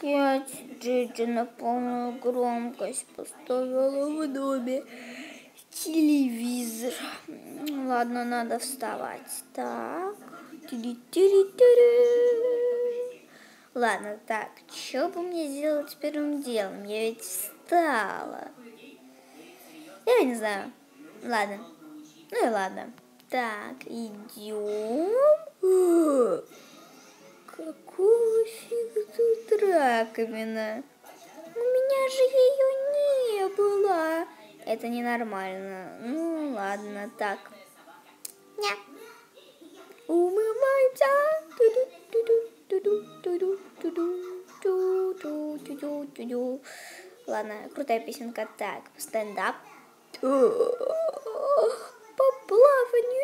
Опять Джиджи на полную громкость поставила в доме телевизор. Ладно, надо вставать. Так. Ладно, так, что бы мне сделать первым делом? Я ведь встала. Я не знаю. Ладно. Ну и ладно. Так, идем. Какого фига тут раковина? У меня же ее не было. Это ненормально. Ну ладно, так. Ня. Умываемся. Ладно, крутая песенка. Так, стендап. По плаванию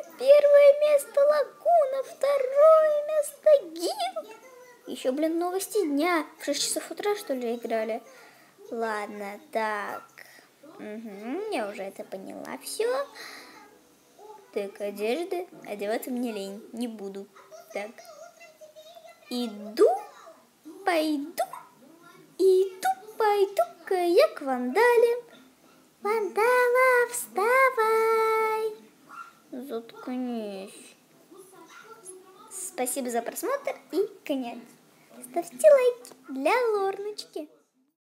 Еще, блин, новости дня. В 6 часов утра, что ли, играли? Ладно, так. Угу, я уже это поняла. Все. Так, одежды. Одеваться мне лень. Не буду. Так. Иду, пойду, иду, пойду-ка я к вандале. Вандала, вставай! Заткнись. Спасибо за просмотр и конец. Ставьте лайки для Лорночки.